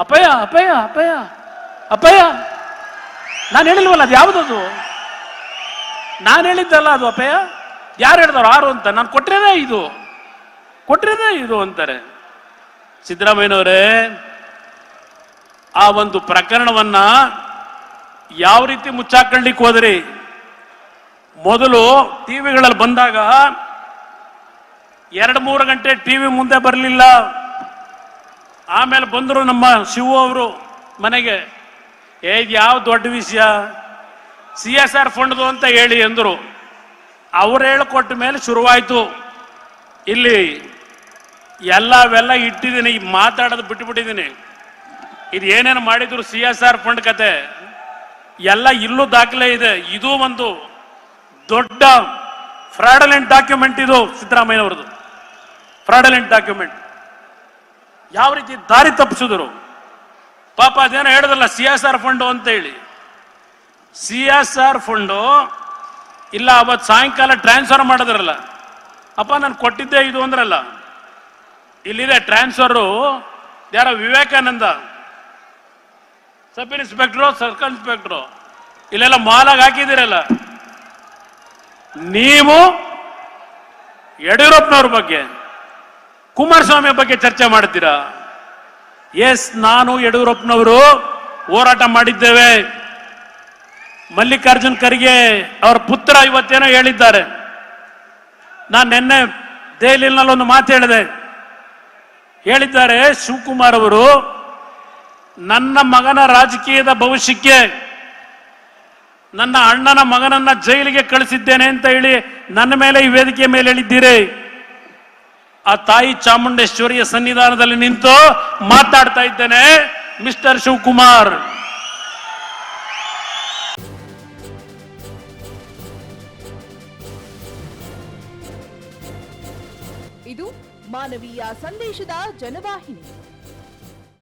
ಅಪ್ಪಯ್ಯ ಅಪಯ ಅಪಯ ಅಪಯ ನಾನು ಹೇಳಿಲ್ವಲ್ಲ, ಅದು ಯಾವುದದು? ನಾನು ಹೇಳಿದ್ದಲ್ಲ ಅದು ಅಪಯ ಯಾರು ಹೇಳಿದವರು ಆರು ಅಂತ? ನಾನು ಕೊಟ್ಟಿರೋದೇ ಇದು. ಕೊಟ್ಟಿರೋದೇ ಇದು ಅಂತಾರೆ. ಸಿದ್ದರಾಮಯ್ಯನವರೇ, ಆ ಒಂದು ಪ್ರಕರಣವನ್ನ ಯಾವ ರೀತಿ ಮುಚ್ಚಾಕೊಳ್ಳಿಕ್ಕೆ ಹೋದ್ರಿ? ಮೊದಲು ಟಿವಿಗಳಲ್ಲಿ ಬಂದಾಗ ಎರಡು ಮೂರು ಗಂಟೆ ಟಿವಿ ಮುಂದೆ ಬರಲಿಲ್ಲ. ಆಮೇಲೆ ಬಂದರು ನಮ್ಮ ಶಿವು ಅವರು ಮನೆಗೆ, ಏ, ಇದು ಯಾವ ದೊಡ್ಡ ವಿಷಯ? ಸಿ ಎಸ್ ಆರ್ ಫಂಡ್ದು ಅಂತ ಹೇಳಿ ಎಂದರು ಅವ್ರು ಹೇಳಿಕೊಟ್ಟ ಮೇಲೆ ಶುರುವಾಯಿತು. ಇಲ್ಲಿ ಎಲ್ಲ ಅವೆಲ್ಲ ಇಟ್ಟಿದ್ದೀನಿ, ಮಾತಾಡೋದು ಬಿಟ್ಟುಬಿಟ್ಟಿದ್ದೀನಿ ಇದು ಏನೇನು ಮಾಡಿದ್ರು ಸಿ ಎಸ್ ಆರ್ ಫಂಡ್ ಕತೆ? ಎಲ್ಲ ಇಲ್ಲೂ ದಾಖಲೆ ಇದೆ. ಇದು ಒಂದು ದೊಡ್ಡ ಫ್ರಾಡಲೆಂಟ್ ಡಾಕ್ಯುಮೆಂಟ್ ಇದು ಸಿದ್ದರಾಮಯ್ಯನವ್ರದ್ದು. Fraudulent document. ಯಾವ ರೀತಿ ದಾರಿ ತಪ್ಪಿಸಿದ್ರು? ಪಾಪ ಅದೇನೋ ಹೇಳಿದ್ರಲ್ಲ ಸಿ ಎಸ್ ಆರ್ ಫಂಡು ಅಂತ ಹೇಳಿ. ಸಿ ಎಸ್ ಆರ್ ಫಂಡು, ಇಲ್ಲ, ಅವತ್ತು ಸಾಯಂಕಾಲ ಟ್ರಾನ್ಸ್ಫರ್ ಮಾಡಿದ್ರಲ್ಲ. ಅಪ್ಪ, ನಾನು ಕೊಟ್ಟಿದ್ದೆ ಇದು ಅಂದ್ರಲ್ಲ. ಇಲ್ಲಿದೆ ಟ್ರಾನ್ಸ್ಫರು, ಯಾರ Vivekananda, sub inspector, circle inspector, ಇಲ್ಲೆಲ್ಲ ಮಾಲಾಗಿ ಹಾಕಿದ್ದೀರಲ್ಲ. ನೀವು ಯಡಿಯೂರಪ್ಪನವ್ರ ಬಗ್ಗೆ ಕುಮಾರಸ್ವಾಮಿ ಬಗ್ಗೆ ಚರ್ಚೆ ಮಾಡ್ತೀರಾ? ಎಸ್ ನಾನು, ಯಡಿಯೂರಪ್ಪನವರು ಹೋರಾಟ ಮಾಡಿದ್ದೇವೆ. ಮಲ್ಲಿಕಾರ್ಜುನ್ ಖರ್ಗೆ ಅವರ ಪುತ್ರ ಇವತ್ತೇನೋ ಹೇಳಿದ್ದಾರೆ. ನಾನು ನಿನ್ನೆ ದೆಹಲಿನಲ್ಲಿ ಒಂದು ಮಾತು ಹೇಳಿದೆ. ಹೇಳಿದ್ದಾರೆ, ಶಿವಕುಮಾರ್ ಅವರು, ನನ್ನ ಮಗನ ರಾಜಕೀಯದ ಭವಿಷ್ಯಕ್ಕೆ, ನನ್ನ ಅಣ್ಣನ ಮಗನನ್ನ ಜೈಲಿಗೆ ಕಳಿಸಿದ್ದೇನೆ ಅಂತ ಹೇಳಿ ನನ್ನ ಮೇಲೆ ಈ ವೇದಿಕೆ ಮೇಲೆ ಹೇಳಿದ್ದೀರಿ. ಆ ತಾಯಿ ಚಾಮುಂಡೇಶ್ವರಿಯ ಸನ್ನಿಧಾನದಲ್ಲಿ ನಿಂತು ಮಾತಾಡ್ತಾ ಇದ್ದೇನೆ ಮಿಸ್ಟರ್ ಶಿವಕುಮಾರ್. ಇದು ಮಾನವೀಯ ಸಂದೇಶದ ಜನವಾಹಿನಿ.